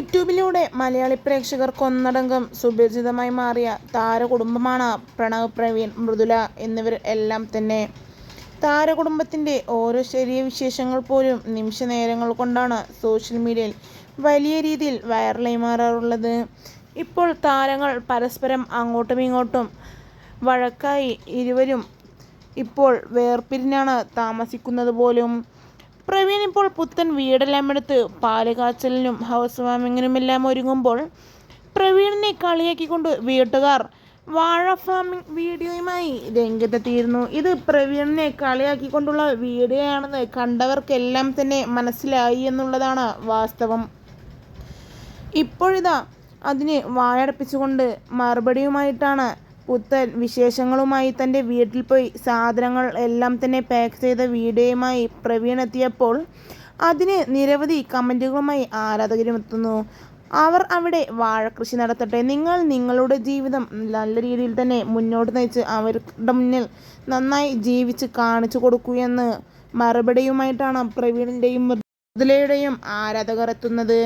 യൂട്യൂബിലൂടെ മലയാളി പ്രേക്ഷകർക്ക് ഒന്നടങ്കം സുപരിചിതമായി മാറിയ താരകുടുംബമാണ് പ്രണവ് പ്രവീൺ മൃദുല എന്നിവർ എല്ലാം തന്നെ. താരകുടുംബത്തിന്റെ ഓരോ ശരീര വിശേഷങ്ങൾ പോലും നിമിഷ നേരങ്ങൾ കൊണ്ടാണ് സോഷ്യൽ മീഡിയയിൽ വലിയ രീതിയിൽ വൈറലായി മാറാറുള്ളത്. ഇപ്പോൾ താരങ്ങൾ പരസ്പരം അങ്ങോട്ടും ഇങ്ങോട്ടും വഴക്കായി ഇരുവരും ഇപ്പോൾ വേർപിരിഞ്ഞാണ് താമസിക്കുന്നത് പോലും. പ്രവീൺ ഇപ്പോൾ പുത്തൻ വീടെല്ലാം എടുത്ത് പാൽ കാച്ചലിനും ഹൗസ് വാമിങ്ങിനുമെല്ലാം ഒരുങ്ങുമ്പോൾ പ്രവീണിനെ കളിയാക്കിക്കൊണ്ട് വീട്ടുകാർ വാഴ ഫാമിംഗ് വീഡിയോയുമായി രംഗത്തെത്തിയിരുന്നു. ഇത് പ്രവീണിനെ കളിയാക്കിക്കൊണ്ടുള്ള വീഡിയോ ആണെന്ന് കണ്ടവർക്കെല്ലാം തന്നെ മനസ്സിലായി എന്നുള്ളതാണ് വാസ്തവം. ഇപ്പോഴിതാ അതിന് വാഴടപ്പിച്ചുകൊണ്ട് മറുപടിയുമായിട്ടാണ് പുത്തൻ വിശേഷങ്ങളുമായി തന്റെ വീട്ടിൽ പോയി സാധനങ്ങൾ എല്ലാം തന്നെ പാക്ക് ചെയ്ത വീഡിയോയുമായി പ്രവീൺ എത്തിയപ്പോൾ അതിന് നിരവധി കമന്റുകളുമായി ആരാധകരും എത്തുന്നു അവർ അവിടെ വാഴക്കൃഷി നടത്തട്ടെ നിങ്ങൾ നിങ്ങളുടെ ജീവിതം നല്ല രീതിയിൽ തന്നെ മുന്നോട്ട് നയിച്ച് അവരുടെ മുന്നിൽ നന്നായി ജീവിച്ച് കാണിച്ചു കൊടുക്കൂ എന്ന് മറുപടിയുമായിട്ടാണ് പ്രവീണിന്റെയും മൃദുലയുടെയും ആരാധകർ എത്തുന്നത്.